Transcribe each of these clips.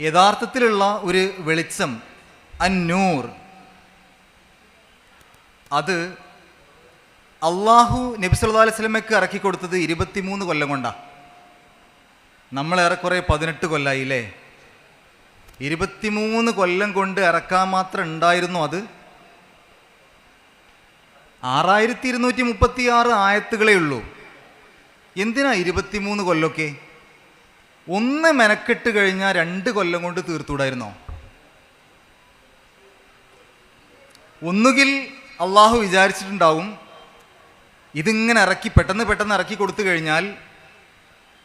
യഥാർത്ഥത്തിലുള്ള ഒരു വെളിച്ചം അന്നൂർ. അത് അള്ളാഹു നബി സല്ലല്ലാഹു അലൈഹി സ്വലമയ്ക്ക് ഇറക്കി കൊടുത്തത് ഇരുപത്തിമൂന്ന് കൊല്ലം കൊണ്ടാണ് നമ്മൾ ഏറെക്കുറെ പതിനെട്ട് കൊല്ലായില്ലേ? ഇരുപത്തിമൂന്ന് കൊല്ലം കൊണ്ട് ഇറക്കാൻ മാത്രം ഉണ്ടായിരുന്നു അത്. ആറായിരത്തി ഇരുന്നൂറ്റി മുപ്പത്തി ആറ് ആയത്തുകളേ ഉള്ളൂ. എന്തിനാ ഇരുപത്തിമൂന്ന് കൊല്ലമൊക്കെ ഒന്ന് മെനക്കെട്ട് കഴിഞ്ഞാൽ രണ്ട് കൊല്ലം കൊണ്ട് തീർത്തൂടായിരുന്നോ? ഒന്നുകിൽ അള്ളാഹു വിചാരിച്ചിട്ടുണ്ടാവും ഇതിങ്ങനെ ഇറക്കി പെട്ടെന്ന് പെട്ടെന്ന് ഇറക്കി കൊടുത്തു കഴിഞ്ഞാൽ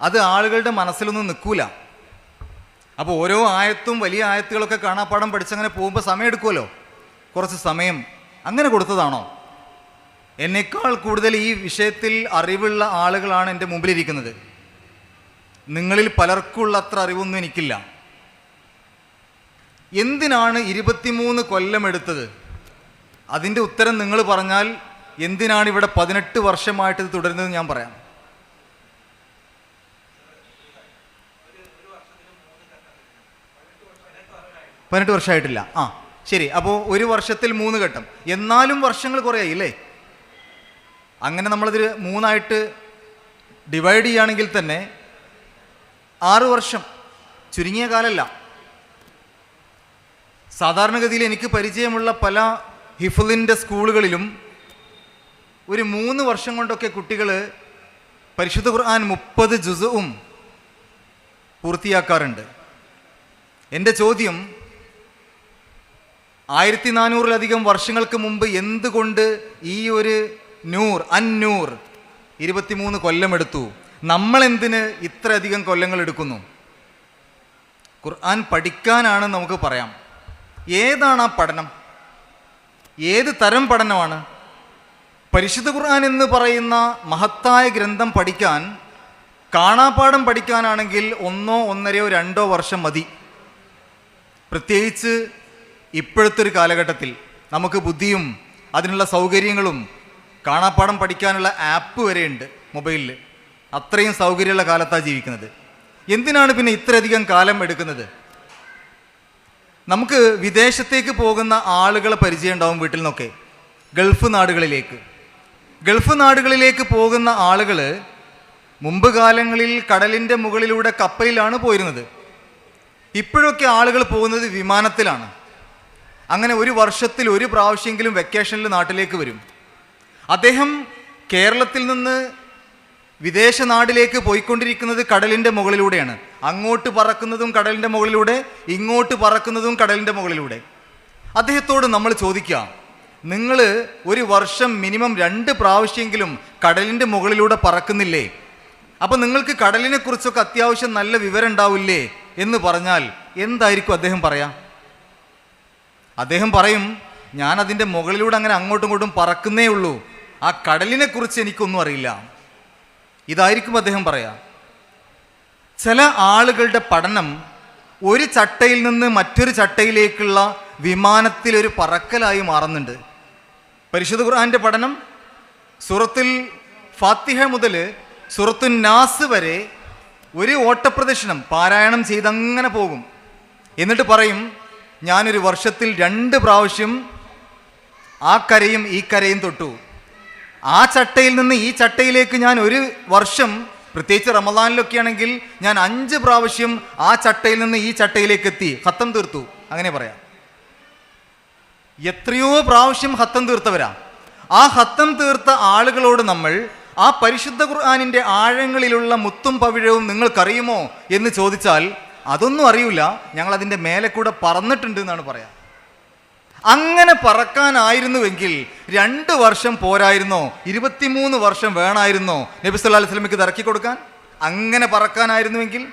അത് ആളുകളുടെ മനസ്സിലൊന്നും നിൽക്കൂല. അപ്പോൾ ഓരോ ആയത്തും വലിയ ആയത്തുകളൊക്കെ കാണാപ്പാടം പഠിച്ചങ്ങനെ പോകുമ്പോൾ സമയം എടുക്കുമല്ലോ കുറച്ച് സമയം. അങ്ങനെ കൊടുത്തതാണോ? എന്നേക്കാൾ കൂടുതൽ ഈ വിഷയത്തിൽ അറിവുള്ള ആളുകളാണ് എന്റെ മുമ്പിലിരിക്കുന്നത്. നിങ്ങളിൽ പലർക്കുള്ള അത്ര അറിവൊന്നും എനിക്കില്ല. എന്തിനാണ് ഇരുപത്തിമൂന്ന് കൊല്ലം എടുത്തത്? അതിന്റെ ഉത്തരം നിങ്ങൾ പറഞ്ഞാൽ എന്തിനാണ് ഇവിടെ പതിനെട്ട് വർഷമായിട്ട് ഇത് തുടരുന്നത് ഞാൻ പറയാം. പതിനെട്ട് വർഷമായിട്ടില്ല. ആ ശരി. അപ്പോൾ ഒരു വർഷത്തിൽ മൂന്ന് ഘട്ടം. എന്നാലും വർഷങ്ങൾ കുറേ ആയില്ലേ അങ്ങനെ നമ്മളതിൽ മൂന്നായിട്ട് ഡിവൈഡ് ചെയ്യുകയാണെങ്കിൽ തന്നെ ആറ് വർഷം. ചുരുങ്ങിയ കാലല്ല. സാധാരണഗതിയിൽ എനിക്ക് പരിചയമുള്ള പല ഹിഫലിന്റെ സ്കൂളുകളിലും ഒരു മൂന്ന് വർഷം കൊണ്ടൊക്കെ കുട്ടികൾ പരിശുദ്ധ ഖുർആൻ മുപ്പത് ജുസുവും പൂർത്തിയാക്കാറുണ്ട്. എന്റെ ചോദ്യം ആയിരത്തി നാനൂറിലധികം വർഷങ്ങൾക്ക് മുമ്പ് എന്തുകൊണ്ട് ഈ ഒരു നൂർ അന്നൂർ ഇരുപത്തിമൂന്ന് കൊല്ലമെടുത്തു? നമ്മളെന്തിന് ഇത്രയധികം കൊല്ലങ്ങൾ എടുക്കുന്നു ഖുർആൻ പഠിക്കാനാണ് നമുക്ക് പറയാം. ഏതാണ് ആ പഠനം? ഏത് തരം പഠനമാണ്? പരിശുദ്ധ ഖുർആൻ എന്ന് പറയുന്ന മഹത്തായ ഗ്രന്ഥം പഠിക്കാൻ കാണാപ്പാഠം പഠിക്കാനാണെങ്കിൽ ഒന്നോ ഒന്നരയോ രണ്ടോ വർഷം മതി. പ്രത്യേകിച്ച് ഇപ്പോഴത്തെ ഒരു കാലഘട്ടത്തിൽ നമുക്ക് ബുദ്ധിയും അതിനുള്ള സൗകര്യങ്ങളും കാണാപ്പാഠം പഠിക്കാനുള്ള ആപ്പ് വരെയുണ്ട് മൊബൈലിൽ അത്രയും സൗകര്യമുള്ള കാലത്താണ് ജീവിക്കുന്നത്. എന്തിനാണ് പിന്നെ ഇത്രയധികം കാലം എടുക്കുന്നത്? നമുക്ക് വിദേശത്തേക്ക് പോകുന്ന ആളുകളെ പരിചയം ഉണ്ടാവും വീട്ടിൽ നിന്നൊക്കെ. ഗൾഫ് നാടുകളിലേക്ക്. ഗൾഫ് നാടുകളിലേക്ക് പോകുന്ന ആളുകൾ മുമ്പ് കാലങ്ങളിൽ കടലിന്റെ മുകളിലൂടെ കപ്പലിലാണ് പോയിരുന്നത്. ഇപ്പോഴൊക്കെ ആളുകൾ പോകുന്നത് വിമാനത്തിലാണ്. അങ്ങനെ ഒരു വർഷത്തിൽ ഒരു പ്രാവശ്യമെങ്കിലും വെക്കേഷനിൽ നാട്ടിലേക്ക് വരും. അദ്ദേഹം കേരളത്തിൽ നിന്ന് വിദേശ നാടിലേക്ക് പോയിക്കൊണ്ടിരിക്കുന്നത് കടലിന്റെ മുകളിലൂടെയാണ്. അങ്ങോട്ട് പറക്കുന്നതും കടലിന്റെ മുകളിലൂടെ ഇങ്ങോട്ട് പറക്കുന്നതും കടലിന്റെ മുകളിലൂടെ. അദ്ദേഹത്തോട് നമ്മൾ ചോദിക്കാം നിങ്ങൾ ഒരു വർഷം മിനിമം രണ്ട് പ്രാവശ്യമെങ്കിലും കടലിന്റെ മുകളിലൂടെ പറക്കുന്നില്ലേ? അപ്പോൾ നിങ്ങൾക്ക് കടലിനെക്കുറിച്ചൊക്കെ അത്യാവശ്യം നല്ല വിവരം ഉണ്ടാവില്ലേ? എന്ന് പറഞ്ഞാൽ എന്തായിരിക്കും അദ്ദേഹം പറയാം? അദ്ദേഹം പറയും ഞാൻ അതിന്റെ മുകളിലൂടെ അങ്ങനെ അങ്ങോട്ടും ഇങ്ങോട്ടും പറക്കുന്നേ ഉള്ളൂ. ആ കടലിനെക്കുറിച്ച് എനിക്കൊന്നും അറിയില്ല. ഇതായിരിക്കും അദ്ദേഹം പറയാ. ചില ആളുകളുടെ പഠനം ഒരു ചട്ടയിൽ നിന്ന് മറ്റൊരു ചട്ടയിലേക്കുള്ള വിമാനത്തിലൊരു പറക്കലായി മാറുന്നുണ്ട്. പരിശുദ്ധ ഖുർആന്റെ പഠനം സുറത്തിൽ ഫാത്തിഹ മുതൽ സുറത്തു നാസ് വരെ ഒരു ഓട്ടപ്രദക്ഷിണം പാരായണം ചെയ്തങ്ങനെ പോകും. എന്നിട്ട് പറയും ഞാനൊരു വർഷത്തിൽ രണ്ട് പ്രാവശ്യം ആ കരയും ഈ കരയും തൊട്ടു. ആ ചട്ടയിൽ നിന്ന് ഈ ചട്ടയിലേക്ക് ഞാൻ ഒരു വർഷം പ്രത്യേകിച്ച് റമദാനിലൊക്കെ ആണെങ്കിൽ ഞാൻ അഞ്ച് പ്രാവശ്യം ആ ചട്ടയിൽ നിന്ന് ഈ ചട്ടയിലേക്ക് എത്തി. ഹത്തം തീർത്തു. അങ്ങനെ പറയാം. എത്രയോ പ്രാവശ്യം ഹത്തം തീർത്തവരാ. ആ ഹത്തം തീർത്ത ആളുകളോട് നമ്മൾ ആ പരിശുദ്ധ ഖുർആാനിന്റെ ആഴങ്ങളിലുള്ള മുത്തും പവിഴവും നിങ്ങൾക്കറിയുമോ എന്ന് ചോദിച്ചാൽ അതൊന്നും അറിയില്ല. ഞങ്ങൾ അതിന്റെ മേലെ കൂടെ പറന്നിട്ടുണ്ട് എന്നാണ് പറയാം. അങ്ങനെ പറക്കാനായിരുന്നുവെങ്കിൽ രണ്ട് വർഷം പോരായിരുന്നോ? ഇരുപത്തിമൂന്ന് വർഷം വേണമായിരുന്നോ നബി സല്ലാ ഇത് ഇറക്കി കൊടുക്കാൻ? അങ്ങനെ പറക്കാനായിരുന്നുവെങ്കിൽ?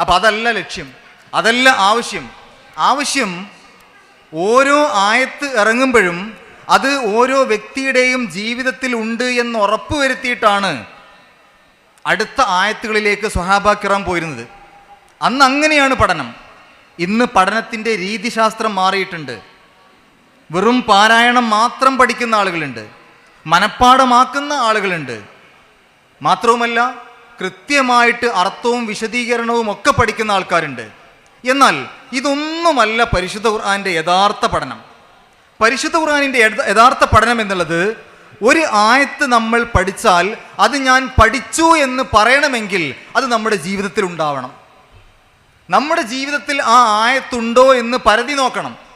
അപ്പം അതല്ല ലക്ഷ്യം. അതല്ല ആവശ്യം. ആവശ്യം ഓരോ ആയത്ത് ഇറങ്ങുമ്പോഴും അത് ഓരോ വ്യക്തിയുടെയും ജീവിതത്തിൽ ഉണ്ട് എന്ന് ഉറപ്പുവരുത്തിയിട്ടാണ് അടുത്ത ആയത്തുകളിലേക്ക് സ്വഹാബ കിറാൻ പോയിരുന്നത്. അന്ന് അങ്ങനെയാണ് പഠനം. ഇന്ന് പഠനത്തിന്റെ രീതിശാസ്ത്രം മാറിയിട്ടുണ്ട്. വെറും പാരായണം മാത്രം പഠിക്കുന്ന ആളുകളുണ്ട്. മനഃപ്പാടമാക്കുന്ന ആളുകളുണ്ട്. മാത്രവുമല്ല കൃത്യമായിട്ട് അർത്ഥവും വിശദീകരണവും ഒക്കെ പഠിക്കുന്ന ആൾക്കാരുണ്ട്. എന്നാൽ ഇതൊന്നുമല്ല പരിശുദ്ധ ഖുർആാന്റെ യഥാർത്ഥ പഠനം. പരിശുദ്ധ ഖുർആാനിന്റെ യഥാർത്ഥ പഠനം എന്നുള്ളത് ഒരു ആയത്ത് നമ്മൾ പഠിച്ചാൽ അത് ഞാൻ പഠിച്ചു എന്ന് പറയണമെങ്കിൽ അത് നമ്മുടെ ജീവിതത്തിൽ ഉണ്ടാവണം. നമ്മുടെ ജീവിതത്തിൽ ആ ആയത്തുണ്ടോ എന്ന് പരതി നോക്കണം.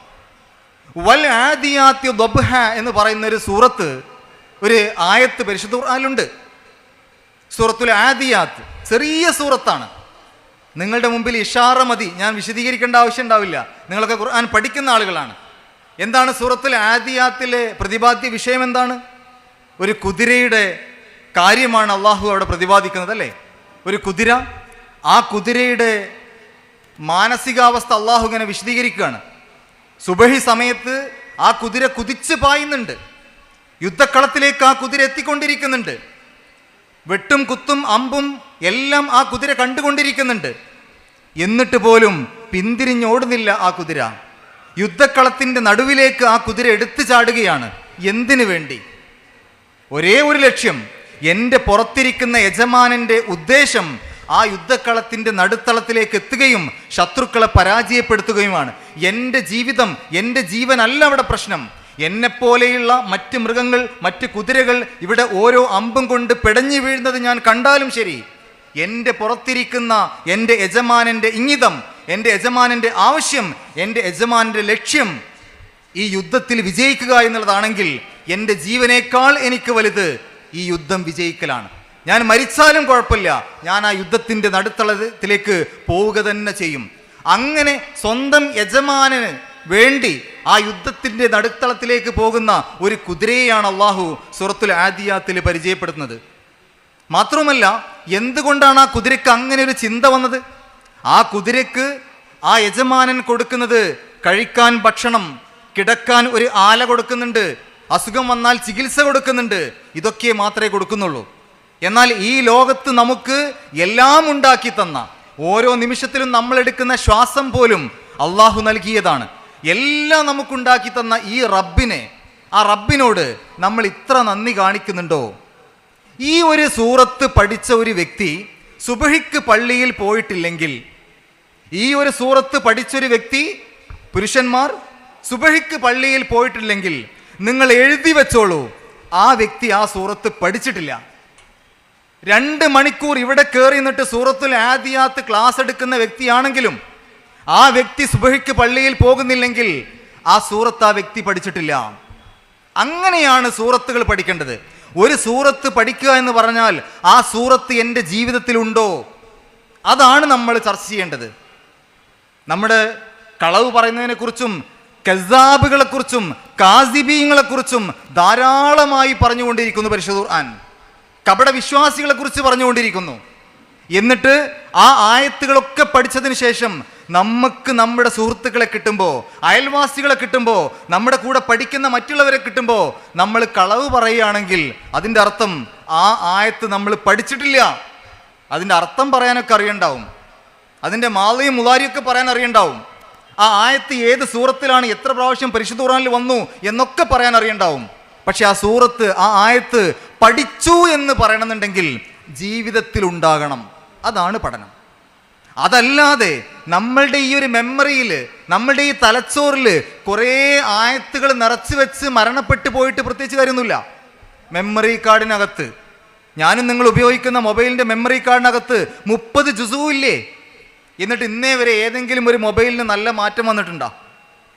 വൽ ആദിയാത്യ ദബ്ഹ എന്ന് പറയുന്ന ഒരു സൂറത്ത് ഒരു ആയത്ത് പരിശുദ്ധ ഖുർആനിലുണ്ട്. സൂറത്തുൽ ആദിയാത്ത് ചെറിയ സൂറത്താണ്. നിങ്ങളുടെ മുമ്പിൽ ഇഷാറ മതി. ഞാൻ വിശദീകരിക്കേണ്ട ആവശ്യം ഉണ്ടാവില്ല. നിങ്ങളൊക്കെ ഖുർആൻ പഠിക്കുന്ന ആളുകളാണ്. എന്താണ് സൂറത്തുൽ ആദിയാത്തിലെ പ്രതിപാദ്യ വിഷയം എന്താണ്? ഒരു കുതിരയുടെ കാര്യമാണ് അള്ളാഹു അവിടെ പ്രതിപാദിക്കുന്നത് അല്ലേ? ഒരു കുതിര ആ കുതിരയുടെ മാനസികാവസ്ഥ അള്ളാഹു ഇങ്ങനെ വിശദീകരിക്കുകയാണ്. സുബഹി സമയത്ത് ആ കുതിര കുതിച്ച് പായുന്നുണ്ട്. യുദ്ധക്കളത്തിലേക്ക് ആ കുതിര എത്തിക്കൊണ്ടിരിക്കുന്നുണ്ട്. വെട്ടും കുത്തും അമ്പും എല്ലാം ആ കുതിര കണ്ടുകൊണ്ടിരിക്കുന്നുണ്ട്. എന്നിട്ട് പോലും പിന്തിരിഞ്ഞോടുന്നില്ല ആ കുതിര. യുദ്ധക്കളത്തിന്റെ നടുവിലേക്ക് ആ കുതിര എടുത്തു ചാടുകയാണ്. എന്തിനു വേണ്ടി? ഒരേ ഒരു ലക്ഷ്യം. എന്റെ പുറത്തിരിക്കുന്ന യജമാനന്റെ ഉദ്ദേശം ആ യുദ്ധക്കളത്തിന്റെ നടുത്തളത്തിലേക്ക് എത്തുകയും ശത്രുക്കളെ പരാജയപ്പെടുത്തുകയുമാണ്. എന്റെ ജീവിതം എന്റെ ജീവനല്ല അവിടെ പ്രശ്നം. എന്നെപ്പോലെയുള്ള മറ്റ് മൃഗങ്ങൾ മറ്റ് കുതിരകൾ ഇവിടെ ഓരോ അമ്പും കൊണ്ട് പിടഞ്ഞു വീഴുന്നത് ഞാൻ കണ്ടാലും ശരി. എന്റെ പുറത്തിരിക്കുന്ന എന്റെ യജമാനന്റെ ഇംഗിതം എന്റെ യജമാനന്റെ ആവശ്യം എന്റെ യജമാനന്റെ ലക്ഷ്യം ഈ യുദ്ധത്തിൽ വിജയിക്കുക എന്നുള്ളതാണെങ്കിൽ എന്റെ ജീവനേക്കാൾ എനിക്ക് വലുത് ഈ യുദ്ധം വിജയിക്കലാണ്. ഞാൻ മരിച്ചാലും കുഴപ്പമില്ല. ഞാൻ ആ യുദ്ധത്തിന്റെ നടുത്തളത്തിലേക്ക് പോവുക തന്നെ ചെയ്യും. അങ്ങനെ സ്വന്തം യജമാനന് വേണ്ടി ആ യുദ്ധത്തിന്റെ നടുത്തളത്തിലേക്ക് പോകുന്ന ഒരു കുതിരയെയാണ് അള്ളാഹു സുറത്തുൽ ആദിയാത്തിൽ പരിചയപ്പെടുത്തുന്നത്. മാത്രവുമല്ല എന്തുകൊണ്ടാണ് ആ കുതിരക്ക് അങ്ങനെ ഒരു ചിന്ത വന്നത്? ആ കുതിരക്ക് ആ യജമാനൻ കൊടുക്കുന്നത് കഴിക്കാൻ ഭക്ഷണം കിടക്കാൻ ഒരു ആല കൊടുക്കുന്നുണ്ട് അസുഖം വന്നാൽ ചികിത്സ കൊടുക്കുന്നുണ്ട് ഇതൊക്കെ മാത്രമേ കൊടുക്കുന്നുള്ളൂ. എന്നാൽ ഈ ലോകത്ത് നമുക്ക് എല്ലാം ഉണ്ടാക്കി തന്ന ഓരോ നിമിഷത്തിലും നമ്മൾ എടുക്കുന്ന ശ്വാസം പോലും അള്ളാഹു നൽകിയതാണ്. എല്ലാം നമുക്കുണ്ടാക്കി തന്ന ഈ റബ്ബിനെ ആ റബ്ബിനോട് നമ്മൾ ഇത്ര നന്ദി കാണിക്കുന്നുണ്ടോ? ഈ ഒരു സൂറത്ത് പഠിച്ച ഒരു വ്യക്തി സുബഹിക്ക് പള്ളിയിൽ പോയിട്ടില്ലെങ്കിൽ ഈ ഒരു സൂറത്ത് പഠിച്ചൊരു വ്യക്തി പുരുഷന്മാർ സുബഹിക്ക് പള്ളിയിൽ പോയിട്ടില്ലെങ്കിൽ നിങ്ങൾ എഴുതി വെച്ചോളൂ. ആ വ്യക്തി ആ സൂറത്ത് പഠിച്ചിട്ടില്ല. രണ്ട് മണിക്കൂർ ഇവിടെ കയറി നിന്നിട്ട് സൂറത്തുൽ ആദിയാത്ത് ക്ലാസ് എടുക്കുന്ന വ്യക്തിയാണെങ്കിലും ആ വ്യക്തി സുബഹിക്ക് പള്ളിയിൽ പോകുന്നില്ലെങ്കിൽ ആ സൂറത്ത് ആ വ്യക്തി പഠിച്ചിട്ടില്ല. അങ്ങനെയാണ് സൂറത്തുകൾ പഠിക്കേണ്ടത്. ഒരു സൂറത്ത് പഠിക്കുക എന്ന് പറഞ്ഞാൽ ആ സൂറത്ത് എന്റെ ജീവിതത്തിലുണ്ടോ? അതാണ് നമ്മൾ ചർച്ച ചെയ്യേണ്ടത്. നമ്മുടെ കളവ് പറയുന്നതിനെക്കുറിച്ചും കസാബുകളെക്കുറിച്ചും കാസിബീങ്ങളെക്കുറിച്ചും ധാരാളമായി പറഞ്ഞുകൊണ്ടിരിക്കുന്നു പരിശുദ്ധ ഖുർആൻ. കപട വിശ്വാസികളെക്കുറിച്ച് പറഞ്ഞുകൊണ്ടിരിക്കുന്നു. എന്നിട്ട് ആ ആയത്തുകളൊക്കെ പഠിച്ചതിന് ശേഷം നമുക്ക് നമ്മുടെ സുഹൃത്തുക്കളെ കിട്ടുമ്പോൾ അയൽവാസികളെ കിട്ടുമ്പോൾ നമ്മുടെ കൂടെ പഠിക്കുന്ന മറ്റുള്ളവരെ കിട്ടുമ്പോൾ നമ്മൾ കളവ് പറയുകയാണെങ്കിൽ അതിന്റെ അർത്ഥം ആ ആയത്ത് നമ്മൾ പഠിച്ചിട്ടില്ല. അതിന്റെ അർത്ഥം പറയാനൊക്കെ അറിയണ്ടാവും. അതിന്റെ മാലയും മുലാരിയൊക്കെ പറയാൻ അറിയണ്ടാവും. ആ ആയത്ത് ഏത് സൂറത്തിലാണ് എത്ര പ്രാവശ്യം പരിശുദ്ധ ഖുർആനിൽ വന്നു എന്നൊക്കെ പറയാൻ അറിയണ്ടാവും. പക്ഷെ ആ സൂറത്ത് ആ ആയത്ത് പഠിച്ചു എന്ന് പറയണമെന്നുണ്ടെങ്കിൽ ജീവിതത്തിൽ ഉണ്ടാകണം അതാണ് പഠനം. അതല്ലാതെ നമ്മളുടെ ഈ ഒരു മെമ്മറിയിൽ നമ്മളുടെ ഈ തലച്ചോറിൽ കുറേ ആയത്തുകൾ നിറച്ചു വെച്ച് മരണപ്പെട്ടു പോയിട്ട് പ്രത്യേകിച്ച് കാര്യമൊന്നുമില്ല. മെമ്മറി കാർഡിനകത്ത് ഞാനും നിങ്ങൾ ഉപയോഗിക്കുന്ന മൊബൈലിന്റെ മെമ്മറി കാർഡിനകത്ത് മുപ്പത് ജുസുവില്ലേ എന്നിട്ട് ഇന്നേ വരെ ഏതെങ്കിലും ഒരു മൊബൈലിന് നല്ല മാറ്റം വന്നിട്ടുണ്ടോ?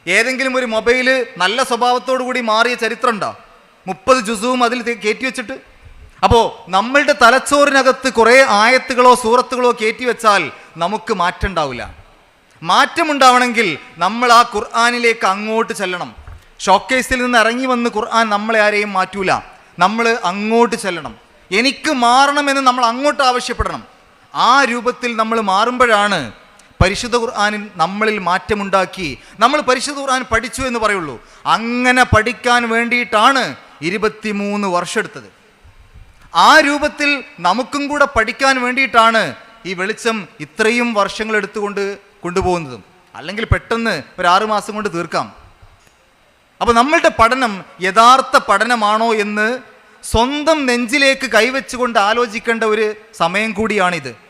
ഏതെങ്കിലും ഒരു മൊബൈൽ നല്ല സ്വഭാവത്തോടു കൂടി മാറിയ ചരിത്രം ഉണ്ടോ മുപ്പത് ജുസുവും അതിൽ കയറ്റി വെച്ചിട്ട്. അപ്പോൾ നമ്മളുടെ തലച്ചോറിനകത്ത് കുറേ ആയത്തുകളോ സൂറത്തുകളോ കയറ്റി വെച്ചാൽ നമുക്ക് മാറ്റം ഉണ്ടാവില്ല മാറ്റമുണ്ടാവണമെങ്കിൽ നമ്മൾ ആ ഖുർആാനിലേക്ക് അങ്ങോട്ട് ചെല്ലണം. ഷോക്കേസിൽ നിന്ന് ഇറങ്ങി വന്ന് ഖുർആൻ നമ്മളെ ആരെയും മാറ്റൂല. നമ്മൾ അങ്ങോട്ട് ചെല്ലണം. എനിക്ക് മാറണമെന്ന് നമ്മൾ അങ്ങോട്ട് ആവശ്യപ്പെടണം. ആ രൂപത്തിൽ നമ്മൾ മാറുമ്പോഴാണ് പരിശുദ്ധ ഖുർആാനിൽ നമ്മളിൽ മാറ്റമുണ്ടാക്കി. നമ്മൾ പരിശുദ്ധ ഖുർആൻ പഠിച്ചു എന്ന് പറയുള്ളൂ. അങ്ങനെ പഠിക്കാൻ വേണ്ടിയിട്ടാണ് ഇരുപത്തിമൂന്ന് വർഷം എടുത്തത്. ആ രൂപത്തിൽ നമുക്കും കൂടെ പഠിക്കാൻ വേണ്ടിയിട്ടാണ് ഈ വെളിച്ചം ഇത്രയും വർഷങ്ങൾ എടുത്തുകൊണ്ട് കൊണ്ടുപോകുന്നതും. അല്ലെങ്കിൽ പെട്ടെന്ന് ഒരു ആറു മാസം കൊണ്ട് തീർക്കാം. അപ്പോൾ നമ്മളുടെ പഠനം യഥാർത്ഥ പഠനമാണോ എന്ന് സ്വന്തം നെഞ്ചിലേക്ക് കൈവച്ചുകൊണ്ട് ആലോചിക്കേണ്ട ഒരു സമയം കൂടിയാണിത്.